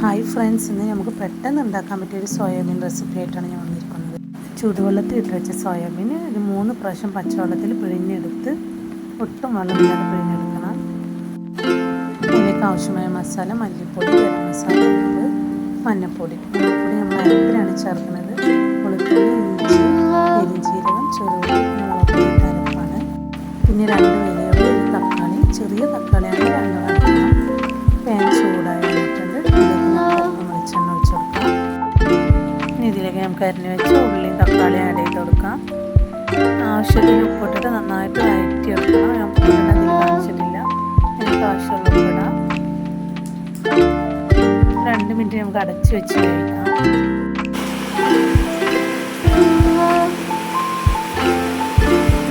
Hi friends ഇന്ന് നമുക്ക് പെട്ടെന്ന് ഉണ്ടാക്കാൻ പറ്റിയ ഒരു സോയാബീൻ റെസിപ്പി ആയിട്ടാണ് ഞാൻ വന്നിരിക്കുന്നത്. ചൂടുവെള്ളത്തിൽ ഇട്ട് വെച്ച സോയാബീൻ ഒരു മൂന്ന് പ്രാവശ്യം പച്ചവെള്ളത്തിൽ പിഴിഞ്ഞെടുത്ത് ഒട്ടും വെള്ളമില്ലാതെ പിഴിഞ്ഞെടുക്കണം. അതിലേക്ക് ആവശ്യമായ മസാല മല്ലിപ്പൊടി ഗരം മസാല ഉപ്പ് മഞ്ഞപ്പൊടി മഞ്ഞപ്പൊടി നമ്മൾ അരപ്പിലാണ് ചേർക്കുന്നത്. വെളുത്തുള്ളി ഇഞ്ചി പെരിഞ്ചീരകം ചെറുപൊടി അരപ്പാണ് പിന്നെ രണ്ട് വലിയ തക്കാളി ചെറിയ തക്കാളിയാണ് രണ്ട് നമുക്ക് അരിഞ്ഞ് വെച്ച് ഉള്ളിയും തക്കാളിയും ആഡ് ചെയ്ത് കൊടുക്കാം. ആവശ്യത്തിന് ഉപ്പിട്ടിട്ട് നന്നായിട്ട് വഴറ്റി എടുക്കണം ഞാൻ ഉപ്പിടാൻ തീരുമാനിച്ചിട്ടില്ല എനിക്ക് ആവശ്യമുള്ള ഉപ്പിടാം. രണ്ട് മിനിറ്റ് നമുക്ക് അടച്ച് വെച്ച് കഴിക്കാം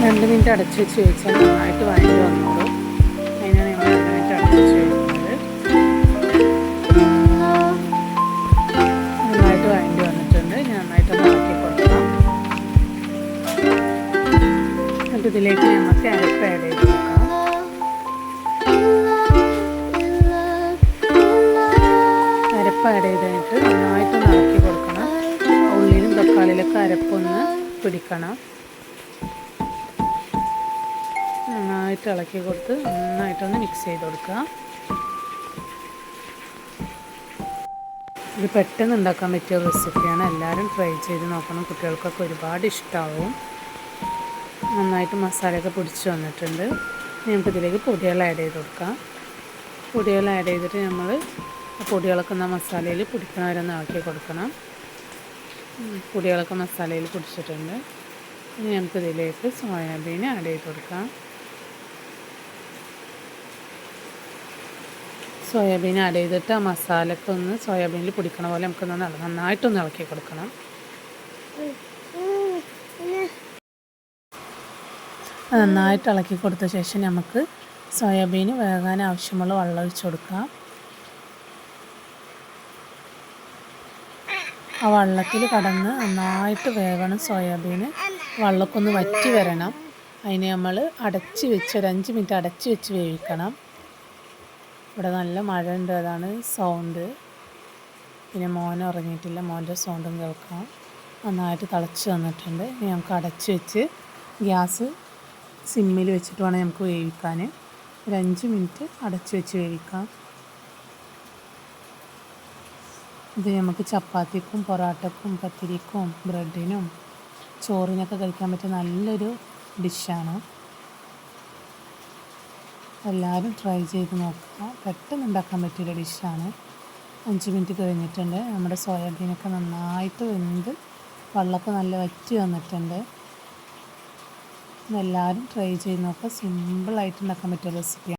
രണ്ട് മിനിറ്റ് അടച്ച് വെച്ച് കഴിച്ചാൽ നന്നായിട്ട് വഴറ്റി വന്നോളൂ. അതിനാണ് നമ്മൾ രണ്ട് മിനിറ്റ് അടച്ച് വെച്ച് എന്നിട്ട് ഇതിലേക്ക് നമുക്ക് അരപ്പ് ആഡ് ചെയ്ത് നോക്കാം അരപ്പ് ആഡ് ചെയ്തിട്ട് നന്നായിട്ട് ഇളക്കി കൊടുക്കണം. ഉള്ളിലും തക്കാളിയിലൊക്കെ അരപ്പൊന്ന് പിടിക്കണം. നന്നായിട്ട് ഇളക്കി കൊടുത്ത് നന്നായിട്ടൊന്ന് മിക്സ് ചെയ്ത് കൊടുക്കുക. ഇത് പെട്ടെന്ന് ഉണ്ടാക്കാൻ പറ്റിയ റെസിപ്പിയാണ് എല്ലാവരും ട്രൈ ചെയ്ത് നോക്കണം. കുട്ടികൾക്കൊക്കെ ഒരുപാട് ഇഷ്ടമാവും നന്നായിട്ട് മസാലയൊക്കെ പിടിച്ച് വന്നിട്ടുണ്ട്. നമുക്ക് ഇതിലേക്ക് പൊടികൾ ആഡ് ചെയ്ത് കൊടുക്കാം. പൊടികൾ ആഡ് ചെയ്തിട്ട് നമ്മൾ പൊടികളൊക്കെ ഒന്ന് മസാലയിൽ പിടിക്കണവരൊന്ന് ആക്കി കൊടുക്കണം. പൊടികളൊക്കെ മസാലയിൽ പിടിച്ചിട്ടുണ്ട്. ഇനി നമുക്ക് ഇതിലേക്ക് സോയാബീൻ ആഡ് ചെയ്ത് കൊടുക്കാം. സോയാബീൻ ആഡ് ചെയ്തിട്ട് ആ മസാലയൊക്കെ ഒന്ന് സോയാബീനിൽ പിടിക്കണ പോലെ നമുക്കൊന്ന് നന്നായിട്ടൊന്ന് ഇളക്കി കൊടുക്കണം. നന്നായിട്ട് ഇളക്കി കൊടുത്ത ശേഷം നമുക്ക് സോയാബീൻ വേകാൻ ആവശ്യമുള്ള വെള്ളം ഒഴിച്ചു കൊടുക്കാം. ആ വെള്ളത്തിൽ കടന്ന് നന്നായിട്ട് വേവണം സോയാബീൻ വെള്ളമൊക്കെ ഒന്ന് വറ്റി വരണം. അതിന് നമ്മൾ അടച്ച് വെച്ച് ഒരു അഞ്ച് മിനിറ്റ് അടച്ച് വെച്ച് വേവിക്കണം. ഇവിടെ നല്ല മഴ ഉണ്ട് അതാണ് സൗണ്ട്. പിന്നെ മോൻ ഉറങ്ങിയിട്ടില്ല മോന്റെ സൗണ്ടും കേൾക്കാം. നന്നായിട്ട് തിളച്ച് വന്നിട്ടുണ്ട്. ഇനി നമുക്ക് അടച്ച് വെച്ച് ഗ്യാസ് സിമ്മിൽ വെച്ചിട്ട് വേണം നമുക്ക് വേവിക്കാൻ. ഒരു അഞ്ച് മിനിറ്റ് അടച്ച് വെച്ച് വേവിക്കാം. ഇത് നമുക്ക് ചപ്പാത്തിക്കും പൊറാട്ടക്കും പത്തിരിക്കും ബ്രെഡിനും ചോറിനൊക്കെ കഴിക്കാൻ പറ്റിയ നല്ലൊരു ഡിഷാണ്. എല്ലാവരും ട്രൈ ചെയ്ത് നോക്കുക. പെട്ടെന്ന് ഉണ്ടാക്കാൻ പറ്റിയൊരു ഡിഷാണ്. അഞ്ച് മിനിറ്റ് കഴിഞ്ഞിട്ടുണ്ട്. നമ്മുടെ സോയാബീനൊക്കെ നന്നായിട്ട് വെന്ത് വെള്ളമൊക്കെ നല്ല വറ്റി വന്നിട്ടുണ്ട്. എല്ലാവരും ട്രൈ ചെയ്ത് നോക്കുക സിമ്പിളായിട്ട് ഉണ്ടാക്കാൻ പറ്റിയ റെസിപ്പിയാണ്